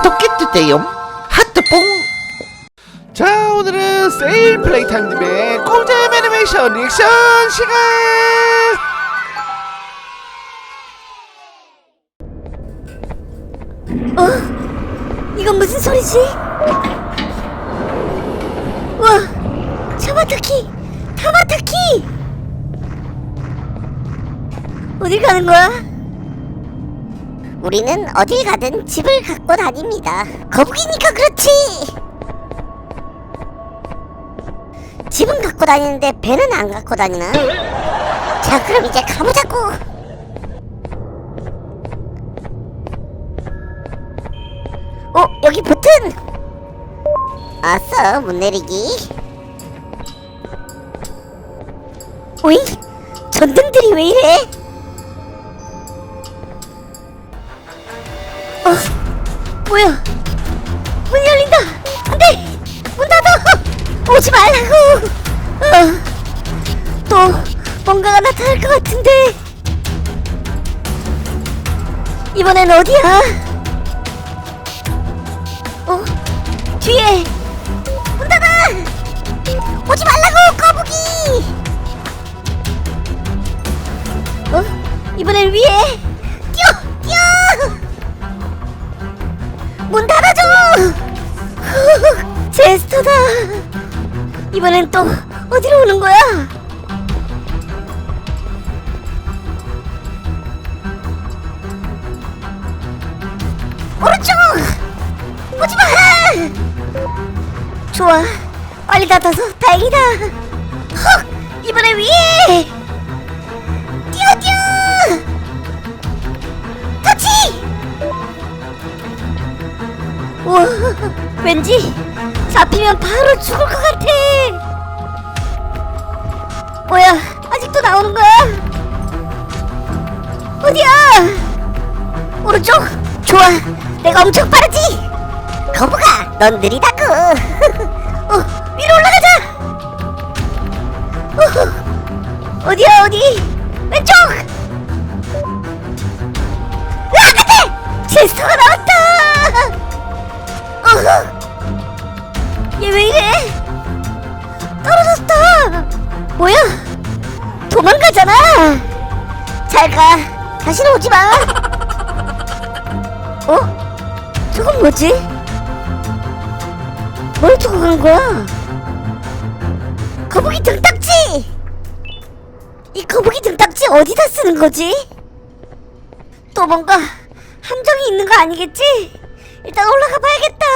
구독해주세요 하트뽕 자 오늘은 세일 플레이 타임님의 꼼짝 애니메이션 리액션 시간 어? 이건 무슨 소리지? 와, 차마타키, 타마타키! 어딜 가는 거야? 우리는 어딜 가든 집을 갖고 다닙니다. 거북이니까 그렇지! 집은 갖고 다니는데 배는 안 갖고 다니나? 자, 그럼 이제 가보자고! 어 여기 버튼 아싸 못 내리기 오잉 전등들이 왜 이래 어? 뭐야? 문 열린다! 안 돼! 문 닫아! 오지 말라고! 어 또 뭔가가 나타날 것 같은데. 이번엔 어디야? 어? 뒤에! 문 닫아! 오지 말라고 거북이! 어? 이번엔 위에 제스터다 이번엔 또 어디로 오는 거야? 오른쪽! 오지 마! 좋아, 빨리 닫아서 다행이다. 헉, 이번에 위에! 뛰어 뛰어! 터치! 우와, 왠지 잡히면 바로 죽을 것 같아. 뭐야, 아직도 나오는 거야? 어디야? 오른쪽? 좋아, 내가 엄청 빠르지? 거북아, 넌 느리다고. 어, 위로 올라가자. 어, 어디야 어디? 왼쪽. 으아, 안돼! 제스터가 나왔다. 도망가잖아. 잘 가. 다시는 오지 마. 어? 저건 뭐지? 뭘 두고 간 거야? 거북이 등딱지! 이 거북이 등딱지 어디다 쓰는 거지? 또 뭔가 함정이 있는 거 아니겠지? 일단 올라가 봐야겠다.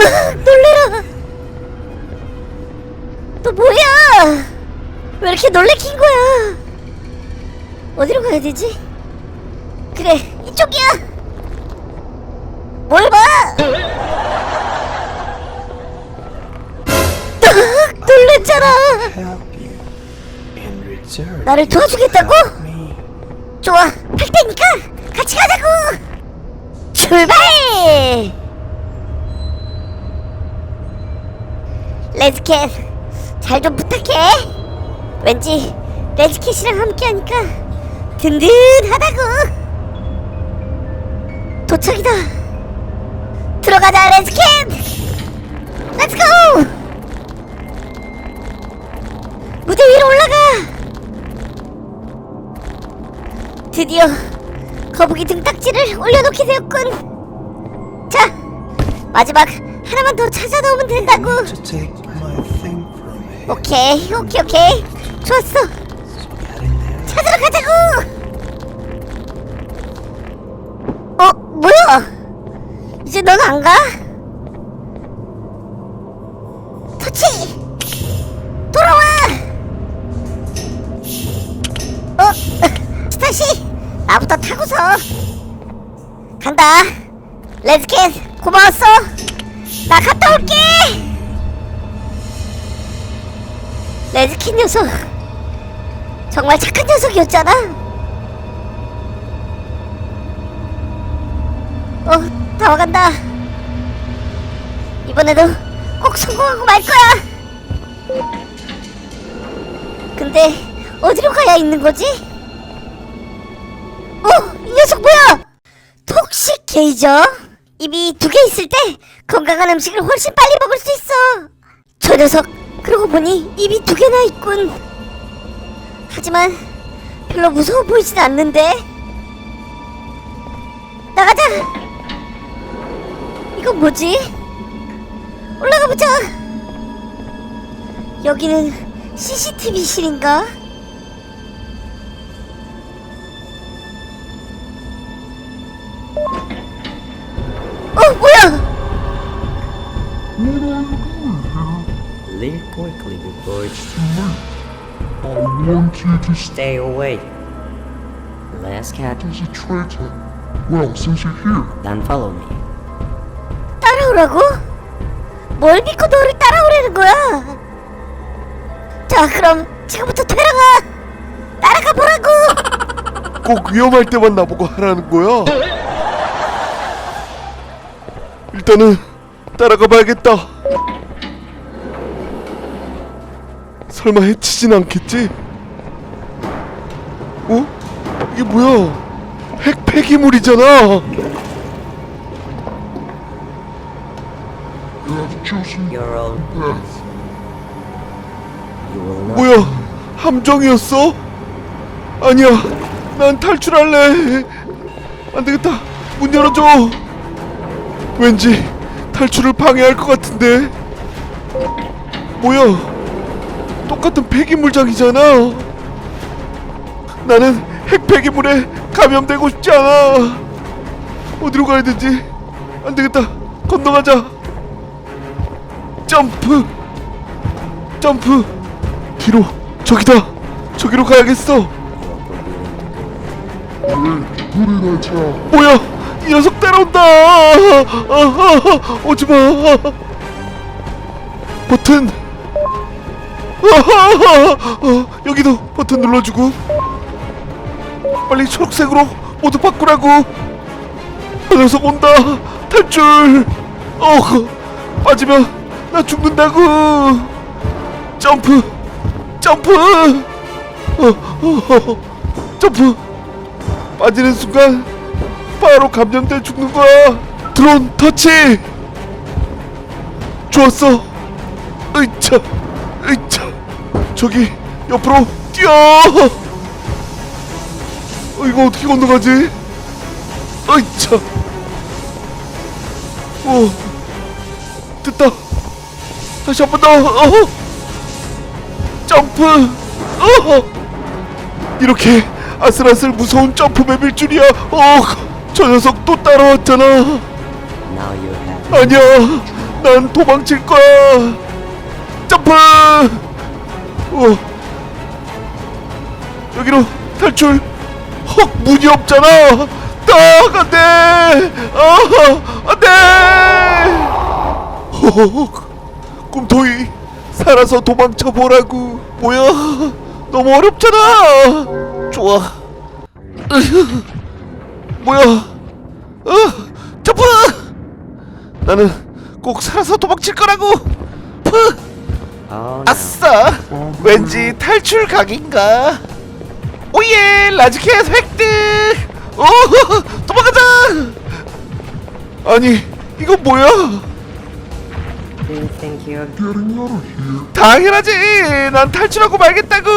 놀래라! 또 뭐야? 왜 이렇게 놀래킨 거야? 어디로 가야 되지? 그래, 이쪽이야! 뭘 봐! 으악, 놀랬잖아! 나를 도와주겠다고? 좋아, 할 테니까 같이 가자고! 출발! 레즈캣, 잘 좀 부탁해! 왠지 레즈캣이랑 함께하니까 든든하다고! 도착이다! 들어가자, 레즈캣! 렛츠고! 무대 위로 올라가! 드디어 거북이 등딱지를 올려놓게 되었군. 자, 마지막 하나만 더 찾아 넣으면 된다고. 오케이, 오케이, 오케이. 좋았어. 찾으러 가자고. 어, 뭐야? 이제 넌 안 가? 터치. 돌아와. 어, 스타시, 나부터 타고서 간다. 레즈캣, 고마웠어. 나 갔다 올게. 레즈킷 녀석 정말 착한 녀석이었잖아 어, 다 와간다 이번에도 꼭 성공하고 말 거야 근데 어디로 가야 있는 거지? 어, 이 녀석 뭐야? 톡식 게이저. 입이 두 개 있을 때 건강한 음식을 훨씬 빨리 먹을 수 있어. 저 녀석, 그러고 보니 입이 두 개나 있군. 하지만 별로 무서워 보이진 않는데. 나가자. 이건 뭐지? 올라가 보자. 여기는 CCTV실인가? 어, 뭐야? Leave quickly before it's I want you to stay away. Last cat, as a traitor. Well, since you're here, then follow me. 따라오라고? 뭘 믿고 너를 따라오라는 거야? 자, 그럼 지금부터 퇴랑아! 따라가 보라고! 꼭 위험할 때만 나보고 하라는 거야? 일단은 따라가 봐야겠다. 설마 해치진 않겠지? 어? 이게 뭐야? 핵 폐기물이잖아. 뭐야? 함정이었어? 아니야. 난 탈출할래. 안 되겠다. 문 열어줘. 왠지 탈출을 방해할 것 같은데. 뭐야? 똑같은 폐기물장이잖아. 나는 핵 폐기물에 감염되고 싶지 않아. 어디로 가야 되지? 안 되겠다. 건너가자. 점프. 점프. 뒤로 저기다 저기로 가야겠어. 뭐야 이 녀석 따라온다 아, 아, 아, 오지 마 버튼 아, 아, 여기도 버튼 눌러주고 빨리 초록색으로 모두 바꾸라고. 아, 녀석 온다. 탈출. 어 빠지면 나 죽는다고. 점프 점프. 어, 어, 어, 점프. 빠지는 순간 바로 감염돼 죽는 거야. 드론 터치. 좋았어. 으이차 으이차 저기 옆으로 뛰어! 어, 이거 어떻게 건너가지? 으이차 오 됐다. 다시 한 번 더. 어. 점프! 어 이렇게 아슬아슬 무서운 점프맵일 줄이야. 어 저 녀석 또 따라왔잖아. 아니야. 난 도망칠 거야. 점프 어. 여기로 탈출. 헉 문이 없잖아. 딱 안돼. 아 안돼. 헉 꿈토이 살아서 도망쳐 보라고. 뭐야? 너무 어렵잖아. 좋아. 뭐야? 어 점프 나는 꼭 살아서 도망칠 거라고. no. 아싸. 왠지 탈출 각인가? 오예 라즈켓 획득! 오 도망가자! 아니 이건 뭐야. 당연하지! 난 탈출하고 말겠다고!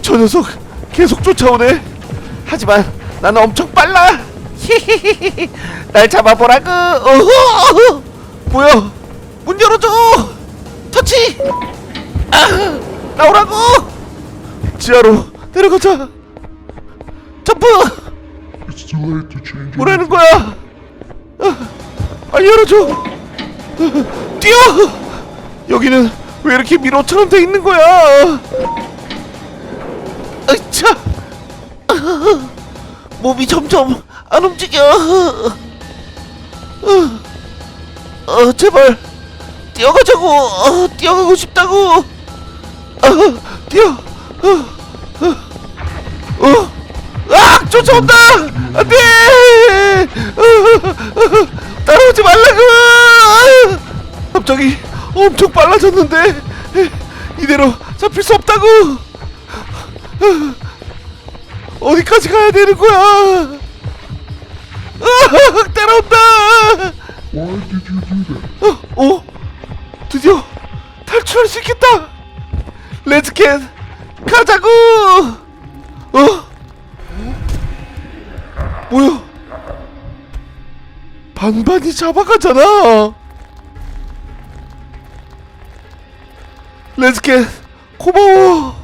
저 녀석 계속 쫓아오네. 하지만 나는 엄청 빨라. 히히히히 날 잡아보라고. 어허 뭐야? 문 열어줘 터치 아 나오라고! 지하로 내려가자! 점프. 뭐라는 거야? 아, 빨리 열어줘! 아, 뛰어! 여기는 왜 이렇게 미로처럼 돼 있는 거야? 으차! 아, 몸이 점점 안 움직여. 어, 어 제발 뛰어가자고. 어, 뛰어가고 싶다고. 어, 뛰어. 어, 어, 어. 아 쫓아온다. 안돼. 따라오지 말라고. 갑자기 엄청 빨라졌는데 이대로 잡힐 수 없다고. 어디까지 가야 되는 거야? 으악, 따라온다! 렛츠캣 가자고! 어? 뭐야? 반반이 잡아가잖아! 렛츠캣 고마워!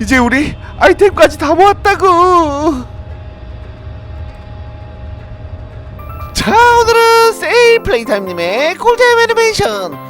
이제 우리 아이템까지 다 모았다고! 자 오늘은 세일 플레이타임님의 꿀잼 애니메이션